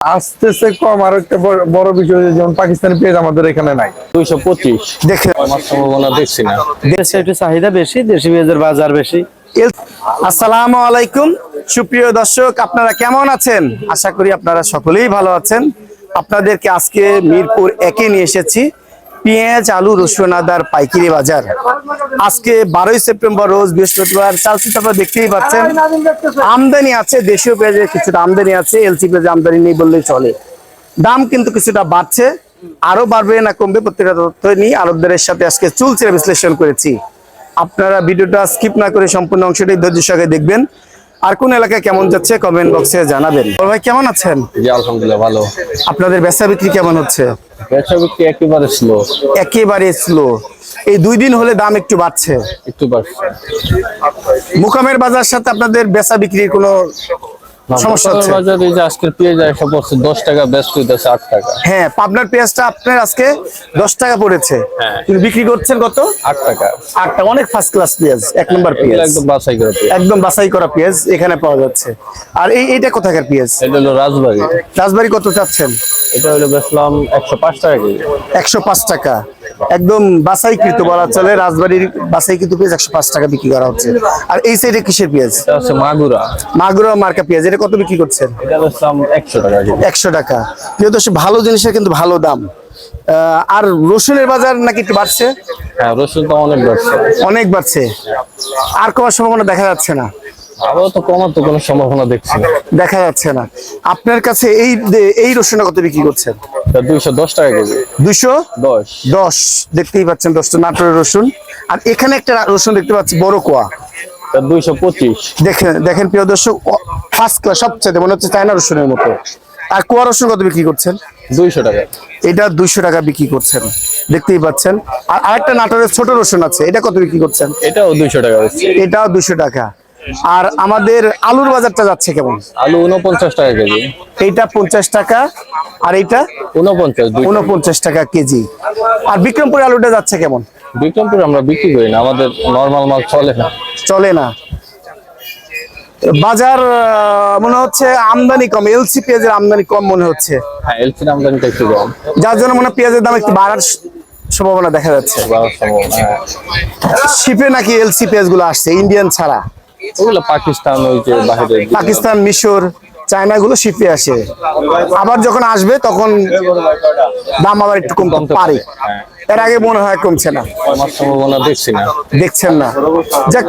আসতেছে কম আর একটা বড়- বড় বিষয় যেমন পাকিস্তানি পেঁয়াজ আমাদের এখানে নাই। দুইশো পঁচিশ। দেখে আমার সম্ভাবনা দেখছি না। দেশে একটু চাহিদা বেশি দেশি পেঁয়াজের বাজার বেশি। আসসালামু আলাইকুম সুপ্রিয় দর্শক আপনারা কেমন আছেন? আশা করি আপনারা সকলেই ভালো আছেন। আপনাদেরকে আজকে মিরপুর একে নিয়ে এসেছি। পেঁয়াজ আলু রসুন আদার পাইকারি বাজার। আজকে বারোই সেপ্টেম্বর রোজ বৃহস্পতিবার। চালচিত্র আপনারা দেখতেই পাচ্ছেন। আমদানি আছে দেশীয় পেঁয়াজের কিছুটা আমদানি আছে এলসি পেঁয়াজ আমদানি নেই বললেই চলে। দাম কিন্তু কিছুটা বাড়ছে আরও বাড়বে না কমবে প্রত্যেকটা তথ্য নিয়ে আরবদের সাথে আজকে চুলচেরা বিশ্লেষণ করেছি। আপনারা ভিডিওটা স্কিপ না করে সম্পূর্ণ অংশটি ধৈর্য সহকারে দেখবেন। আর কোন এলাকায় কেমন যাচ্ছে কমেন্ট বক্সে জানাবেন। ভাই কেমন আছেন? আলহামদুলিল্লাহ ভালো। আপনাদের বেচা বিক্রি কেমন হচ্ছে? ব্যবসা বিক্রি একেবারে স্লো একেবারে স্লো এই দুই দিন হলে দাম একটু বাড়ছে। একটু বাড়ছে। মুকামের বাজার সাথে আপনাদের বেচা বিক্রির কোনো সমস্যা হচ্ছে? বাজারে যে আজকের পেঁয়াজ একশো পড়ছে দশ টাকা ব্যস্ত হইতেছে আট টাকা। হ্যাঁ পাবনার পেঁয়াজটা আপনার আজকে দশ টাকা পড়েছে। হ্যাঁ। কিন্তু বিক্রি করছেন কত? আট টাকা। আটটা অনেক ফার্স্ট ক্লাস পেঁয়াজ এক নম্বর পেঁয়াজ। একদম বাছাই করে পেঁয়াজ। একদম বাছাই করা পেঁয়াজ এখানে পাওয়া যাচ্ছে। আর এই এইটা কোথাকার পেঁয়াজ? এটা হলো রাজবাড়ি। রাজবাড়ি কত চাচ্ছেন? এটা হলো বেচলাম একশো পাঁচ টাকা কেজি। একশো পাঁচ টাকা। একদম বাছাইকৃত বলা চলে রাজবাড়ির বাছাইকৃত পেঁয়াজ একশো পাঁচ টাকা বিক্রি করা হচ্ছে। আর এই সাইডে কিসের পেঁয়াজ? হচ্ছে মাগুরা। মাগুরা মার্কা পেঁয়াজ এটা কত বিক্রি করছেন? এটা বেচলাম একশো টাকা কেজি। একশো টাকা। প্রিয় দর্শক ভালো জিনিসের কিন্তু ভালো দাম। আহ, আর রসুনের বাজার নাকি একটু বাড়ছে? হ্যাঁ রসুন তো অনেক বাড়ছে। অনেক বাড়ছে। আর কমার সম্ভাবনা দেখা যাচ্ছে না। আরও তো কমার তো কোনো সম্ভাবনা দেখছি দেখা যাচ্ছে না। আপনার কাছে এই এই রসুনটা কত বিক্রি করছেন? দুইশো দশ টাকা কেজি। দুশো দশ। দশ। দেখতেই পাচ্ছেন দশটা নাটোরের রসুন। আর এখানে একটা রসুন দেখতে পাচ্ছি বড় কোয়া। দুইশো পঁচিশ। দেখেন দেখেন প্রিয় দর্শক ফার্স্ট ক্লাস সবচেয়ে মনে হচ্ছে চায়না রসুনের মতো। আর কুয়া রসুন কত বিক্রি করছেন? দুইশো টাকা। এটা দুইশো টাকা বিক্রি করছেন। দেখতেই পাচ্ছেন। আর আরেকটা নাটোরের ছোট রসুন আছে এটা কত বিক্রি করছেন? এটাও দুইশো টাকা এটাও দুশো টাকা। আর আমাদের আলুর বাজারটা যাচ্ছে কেমন? আলু উনপঞ্চাশ টাকা কেজি। এইটা পঞ্চাশ টাকা আর এইটা? উনপঞ্চাশ উনপঞ্চাশ টাকা কেজি। আর বিক্রমপুর আলুটা যাচ্ছে কেমন? বিক্রমপুর আমরা বিক্রি করি না আমাদের নর্মাল মাল চলে না। চলে না। বাজার মনে হচ্ছে আমদানি কম এলসি পেঁয়াজের আমদানি কম মনে হচ্ছে। হ্যাঁ এলসির আমদানিটা একটু কম। যার জন্য মনে হয় পেঁয়াজের দাম একটু বাড়ার সম্ভাবনা দেখা যাচ্ছে। হ্যাঁ। শিপে নাকি এলসি পেঁয়াজগুলো আসছে ইন্ডিয়ান ছাড়া? ওগুলো পাকিস্তান ওই যে বাইরে পাকিস্তান মিশর চায়না গুলো শিপে আসে। আবার যখন আসবে তখন দাম আবার একটু কমতে কমতে পারে। হ্যাঁ। এর আগে মনে হয় কমছে না। আমার সম্ভাবনা দেখছি না। দেখছেন না। যাক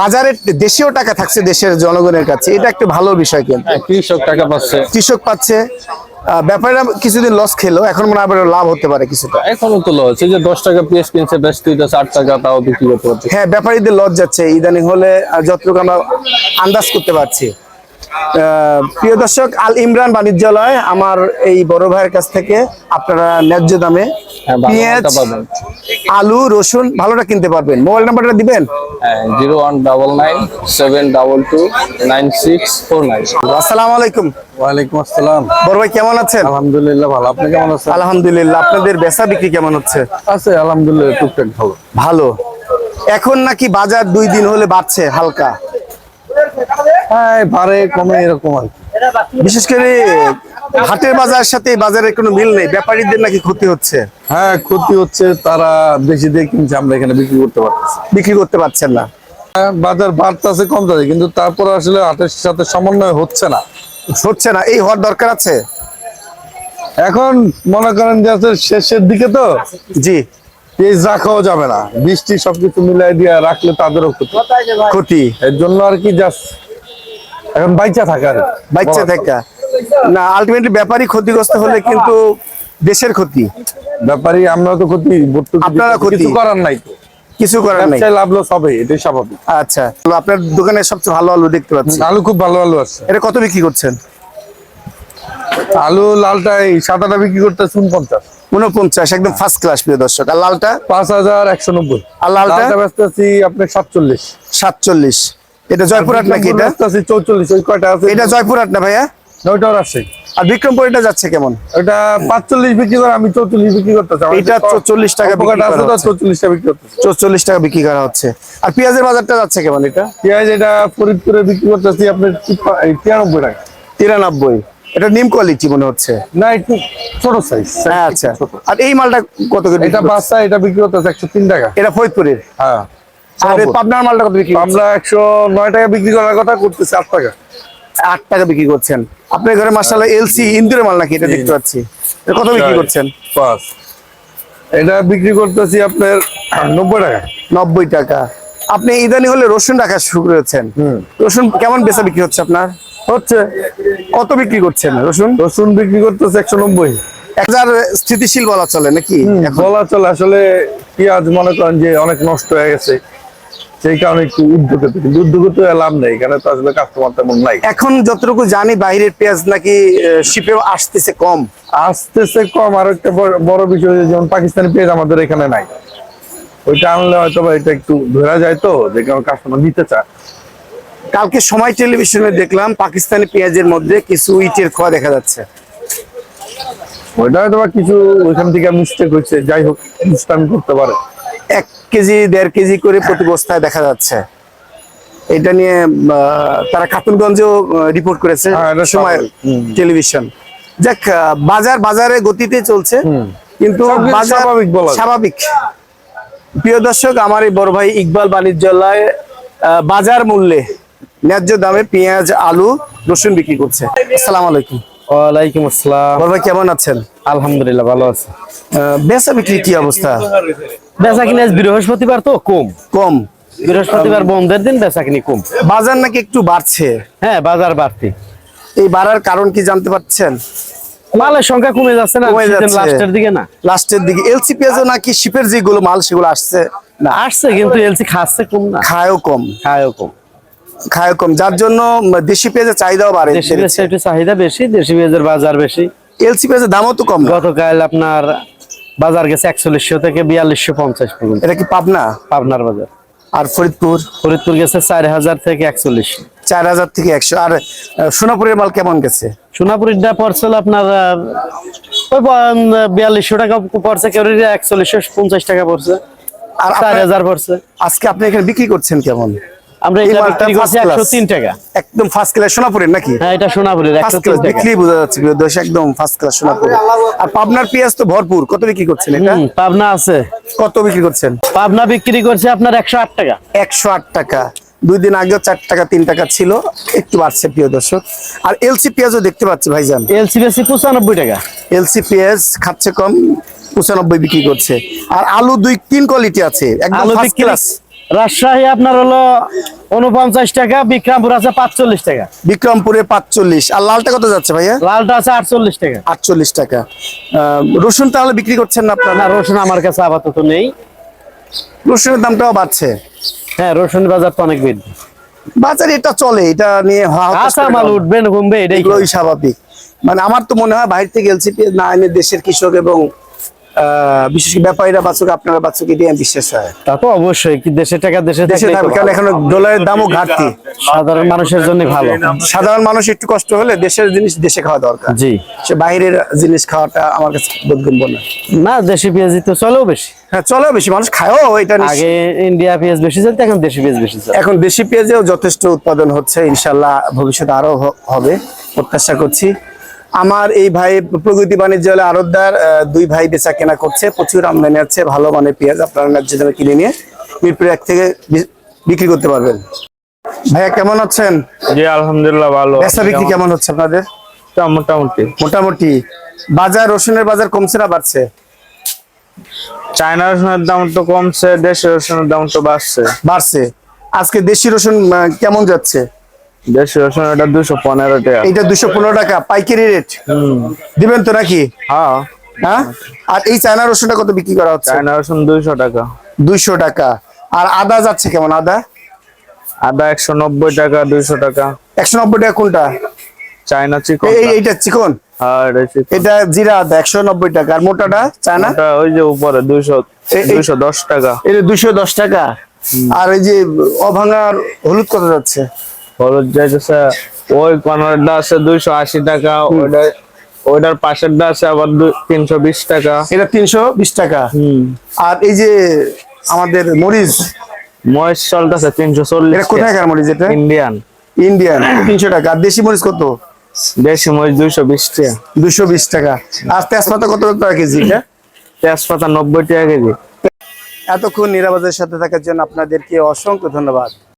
বাজারে দেশীয় টাকা থাকছে দেশের জনগণের কাছে। এটা একটা ভালো বিষয় কিন্তু। হ্যাঁ, কৃষক টাকা পাচ্ছে। কৃষক পাচ্ছে। আহ, ব্যাপারীরা কিছুদিন লস খেলো এখন মনে হয় আবার লাভ হতে পারে কিছুটা। এখনও তো লস এই যে দশ টাকা পেঁয়াজ কিনছে বেশ দিতেছে চার টাকা তাও বিক্রি করতে পারছে হ্যাঁ ব্যাপারীদের লস যাচ্ছে ইদানিং হলে যতটুকু আমরা আন্দাজ করতে পারছি। প্রিয় দর্শক আল ইমরান বাণিজ্যালয় আমার এই বড় ভাইয়ের কাছ থেকে আপনারা ন্যায্য দামে হ্যাঁ, পেঁয়াজ আলু রসুন ভালোটা কিনতে পারবেন। মোবাইল নাম্বারটা দিবেন? হ্যাঁ zero one double nine seven double two nine six four nine. আসসালামু আলাইকুম। ওয়ালাইকুম আসসালাম। বড় ভাই কেমন আছেন? আলহামদুলিল্লাহ ভালো। আপনি কেমন আছেন? আলহামদুলিল্লাহ আপনাদের বেচা বিক্রি কেমন হচ্ছে? আছে আলহামদুলিল্লাহ টুকটাক ভালো। ভালো। এখন নাকি বাজার দুই দিন হলে বাড়ছে হালকা। হ্যাঁ কমে এরকম আর বিশেষ করে হাটের বাজারের সাথে বাজারের কোনো মিল নেই। ব্যাপারীদের নাকি ক্ষতি হচ্ছে। হ্যাঁ ক্ষতি হচ্ছে তারা বেশি দিয়ে কিনছে আমরা এখানে বিক্রি করতে পারতেছি। বিক্রি করতে পারছেন না। হ্যাঁ, বাজার বাড়তেছে কিন্তু তারপর আসলে হাটের সাথে সমন্বয় হচ্ছে না। হচ্ছে না। এই হওয়ার দরকার আছে? এখন মনে করেন যে শেষের দিকে তো। জি। পেঁয়াজ রাখাও যাবে না। বৃষ্টি সবকিছু মিলাই দিয়ে রাখলে তাদেরও ক্ষতি। ক্ষতি। এর জন্য আর কি জাস্ট এখন বাইচা থাকে। আর কি। বাচ্চা থেকে। না আলটিমেটলি ব্যাপারী ক্ষতিগ্রস্ত হলে কিন্তু দেশের ক্ষতি। ব্যাপারী আমরা তো ক্ষতি আপনারা ক্ষতি। কিছু করার নাই কিছু করার নেই। লাভ লস হবে এটাই স্বাভাবিক। আচ্ছা আপনার দোকানে সবচেয়ে ভালো আলু দেখতে পাচ্ছি। আলু খুব ভালো আলু আছে। এটা কত বিক্রি করছেন? আলু লালটা এই সাদাটা বিক্রি করতে শুন পঞ্চাশ। উনপঞ্চাশ একদম ফার্স্ট ক্লাস প্রিয় দর্শক। আর লালটা? পাঁচ হাজার একশো নব্বই। আর লালটা? আছি আপনার সাতচল্লিশ। সাতচল্লিশ। এটা জয়পুরহাট নাকি এটা? আছি চৌচল্লিশ ওই কয়টা আছে? এটা জয়পুরহাট না ভাইয়া? ওইটাও রাজশাহী আর বিক্রমপুর এটা যাচ্ছে কেমন? ওটা পাঁচচল্লিশ বিক্রি করে আমি চৌচল্লিশ বিক্রি করতেছি। এটা 44 টাকা আছে। চৌচল্লিশ টাকা বিক্রি করতেছি। চল্লিশ টাকা বিক্রি করা হচ্ছে। আর পেঁয়াজের বাজারটা যাচ্ছে কেমন এটা? পেঁয়াজ এটা ফরিদপুরে বিক্রি করতেছি আপনার তিরানব্বই টাকা। তিরানব্বই। এটা নিম কোয়ালিটি মনে হচ্ছে? না একটু ছোট সাইজ আচ্ছা। আর এই মালটা কত করে এটা? বাচ্চা এটা বিক্রি করতেছে একশো তিন টাকা। এটা ফরিদপুরের? হ্যাঁ। পাবনার মালটা কত বিক্রি আমরা একশো নয় টাকা বিক্রি করার কথা করতেছি আট টাকা। আট টাকা বিক্রি করছেন। আপনার ঘরে মাসাল্লাহ এলসি ইন্দুরের মাল নাকি? এটা দেখতে পাচ্ছি। কত বিক্রি করছেন? পাঁচ। এটা বিক্রি করতেছি আপনার নব্বই টাকা। নব্বই টাকা। আপনি ইদানি হলে রসুন রাখা শুরু করেছেন। রসুন কেমন বেচা বিক্রি হচ্ছে আপনার? হচ্ছে। কত বিক্রি করছেন রসুন? রসুন বিক্রি করতেছে একশো নব্বই। এক হাজার স্থিতিশীল বলা চলে নাকি? এখন? বলা চলে। আসলে পেঁয়াজ মনে করেন যে অনেক নষ্ট হয়ে গেছে। সেই কারণে একটু উদ্যোগে কিন্তু উদ্যোগে তো লাভ নেই এখানে তো আসলে কাস্টমার তেমন নাই। এখন যতটুকু জানি বাইরের পেঁয়াজ নাকি আসতেছে কম। আসতেছে কম আর একটা বড়- বিষয় যেমন পাকিস্তানি পেঁয়াজ আমাদের এখানে নাই। ওইটা আনলে হয়তো বা এটা একটু ধরা যায় তো যে কারণ কাস্টমার নিতে চায়। কালকে সময় টেলিভিশনে দেখলাম পাকিস্তানি পেঁয়াজের মধ্যে কিছু ইটের খোয়া দেখা যাচ্ছে। ওইটা হয়তো কিছু ওইখান থেকে মিস্টেক হয়েছে যাই হোক আমি করতে পারে। এক কেজি দেড় কেজি করে প্রতি বস্তায় দেখা যাচ্ছে। এটা নিয়ে তারা খাতুনগঞ্জেও রিপোর্ট করেছে হ্যাঁ, সময় টেলিভিশন যাক বাজার বাজারে গতিতে চলছে কিন্তু স্বাভাবিক স্বাভাবিক। প্রিয় দর্শক আমার এই বড় ভাই ইকবাল বাণিজ্যালয় বাজার মূল্যে ন্যায্য দামে পেঁয়াজ আলু রসুন বিক্রি করছে। আসসালাম আলাইকুম। ওয়ালাইকুম আসসালাম। বড় ভাই কেমন আছেন? আলহামদুলিল্লাহ ভালো আছে। বেচা বিক্রি কি অবস্থা? বেচা কিনে বৃহস্পতিবার তো কম। কম। বৃহস্পতিবার বন্ধের দিন বেচা কিনি কম। বাজার নাকি একটু বাড়ছে? হ্যাঁ বাজার বাড়তি। এই বাড়ার কারণ কি জানতে পারছেন? মালের সংখ্যা কমে যাচ্ছে না। লাস্টের দিকে না। লাস্টের দিকে। এলসি পেঁয়াজও নাকি শিপের যেগুলো মাল সেগুলো আসছে? না। আসছে কিন্তু এলসি খাচ্ছে কম না। খায়ও কম। খায়ও কম। খায়ও কম। যার জন্য দেশি পেঁয়াজের চাহিদাও বাড়ে দেশি পেঁয়াজের একটু চাহিদা বেশি দেশি পেঁয়াজের বাজার বেশি। এলসি পেঁয়াজের দামও তো কম। গতকাল আপনার বাজার গেছে একচল্লিশশো থেকে বিয়াল্লিশশো পঞ্চাশ পর্যন্ত। এটা কি পাবনা? পাবনার বাজার। আর ফরিদপুর? ফরিদপুর গেছে চার হাজার থেকে একচল্লিশ। চার হাজার থেকে একশো। আর সোনাপুরের মাল কেমন গেছে? সোনাপুরিটা পড়ছিল আপনার ওই বিয়াল্লিশশো টাকা পড়ছে কেউ একচল্লিশশো পঞ্চাশ টাকা পড়ছে। আর চার হাজার পড়ছে। আজকে আপনি এখানে বিক্রি করছেন কেমন? আমরা এটা বিক্রি করছি first class। একশো তিন টাকা। একদম ফার্স্ট ক্লাস সোনাপুরের নাকি? হ্যাঁ এটা সোনাপুরের একশো ফার্স্ট তিন ক্লাস টাকা। বিক্রি বোঝা যাচ্ছে একদম ফার্স্ট ক্লাস আর পাবনার পেঁয়াজ তো ভরপুর কত বিক্রি করছেন এটা? পাবনা আছে। কত বিক্রি করছেন? পাবনা বিক্রি করছে আপনার একশো আট টাকা। একশো আট টাকা। দুই দিন আগেও চার টাকা তিন টাকা ছিল একটু বাড়ছে প্রিয় দর্শক। আর এলসি পেঁয়াজও দেখতে পাচ্ছি ভাইজান। এলসি বেশি পঁচানব্বই টাকা। এলসি পেঁয়াজ খাচ্ছে কম পঁচানব্বই বিক্রি করছে। আর আলু দুই তিন কোয়ালিটি আছে একদম ফার্স্ট ক্লাস রাজশাহী আপনার হলো উনপঞ্চাশ টাকা বিক্রমপুর আছে পাঁচচল্লিশ টাকা। বিক্রমপুরে পাঁচচল্লিশ। আর লালটা কত যাচ্ছে ভাইয়া? লালটা আছে আটচল্লিশ টাকা। আটচল্লিশ টাকা। রসুন তাহলে বিক্রি করছেন না আপনারা? না রসুন আমার কাছে আপাতত নেই। রসুনের দামটাও বাড়ছে। হ্যাঁ রসুন বাজার তো অনেক বৃদ্ধি। বাজার এটা চলে এটা নিয়ে মাল লাভ উঠবে না কমবে এটাই স্বাভাবিক। মানে আমার তো মনে হয় বাইরে থেকে এলসিপি না এনে দেশের কৃষক এবং বিশেষ করে ব্যাপারীরা আপনারা বিশ্বাস হয়। তা তো অবশ্যই কি টাকা দেশে দেশে থাকবে কারণ এখন ডলারের দামও ঘাটতি। সাধারণ মানুষের জন্য ভালো। সাধারণ মানুষ একটু কষ্ট হলে দেশের জিনিস দেশে খাওয়া দরকার। জি। সে বাইরের জিনিস খাওয়াটা আমার কাছে বোধগম্য না না দেশি পেঁয়াজি তো চলেও বেশি। হ্যাঁ চলো বেশি মানুষ খায়ও এটা আগে ইন্ডিয়া পেঁয়াজ বেশি চলতো এখন দেশি পেঁয়াজ বেশি এখন দেশি পেঁয়াজেও যথেষ্ট উৎপাদন হচ্ছে ইনশাল্লাহ ভবিষ্যতে আরও হবে। প্রত্যাশা করছি আমার এই ভাই প্রগতি বাণিজ্যালয় আরতদার আহ, দুই ভাই বেচা কেনা করছে প্রচুর আমদানি আছে ভালো মানের পেঁয়াজ আপনারা ন্যায্য দামে কিনে নিয়ে মিরপুর এক থেকে বিক্রি করতে পারবেন। ভাইয়া কেমন আছেন? জি আলহামদুলিল্লাহ ভালো। বেচা বিক্রি কেমন? হচ্ছে আপনাদের? মোটামুটি। মোটামুটি। বাজার রসুনের বাজার কমছে না বাড়ছে? চায়না রসুনের দাম তো কমছে দেশি রসুনের দাম তো বাড়ছে। বাড়ছে। আজকে দেশি রসুন কেমন যাচ্ছে? দেশি রসুন এটা দুশো পনেরো টাকা। এইটা দুশো পনেরো টাকা পাইকারি রেট দিবেন তো নাকি? হ্যাঁ। হ্যাঁ? আর এই চায়না রসুনটা কত বিক্রি করা হচ্ছে? চায়না রসুন দুইশো টাকা। দুইশো টাকা। আর আদা যাচ্ছে কেমন আদা? আদা একশো নব্বই টাকা দুইশো টাকা। একশো নব্বই টাকা কোনটা? চায়না চিকন এই এইটা চিকন? আর এটা জিরা আদা একশো নব্বই টাকা। আর মোটাটা চায়না? ওই যে উপরে দুইশো দুইশো দশ টাকা। এটা দুইশো দশ টাকা। আর এই যে অভাঙার হলুদ কত যাচ্ছে? হলুদ যাইতেছে ওই কর্নারটা আছে দুইশো আশি টাকা ওইটা ওইটার পাশেরটা আছে আবার তিনশো বিশ টাকা। এটা তিনশো বিশ টাকা। আর এই যে আমাদের মরিচ? মহেশ চলতেছে তিনশো চল্লিশ কোথায় মরিচ এটা? ইন্ডিয়ান। ইন্ডিয়ান তিনশো টাকা। আর দেশি মরিচ কত? দেশি মরিচ দুইশো বিশ টাকা। দুশো বিশ টাকা। আর তেজপাতা কত টাকা কেজি এটা? তেজপাতা নব্বই টাকা কেজি। এতক্ষণ নিরাপদের সাথে থাকার জন্য আপনাদেরকে অসংখ্য ধন্যবাদ।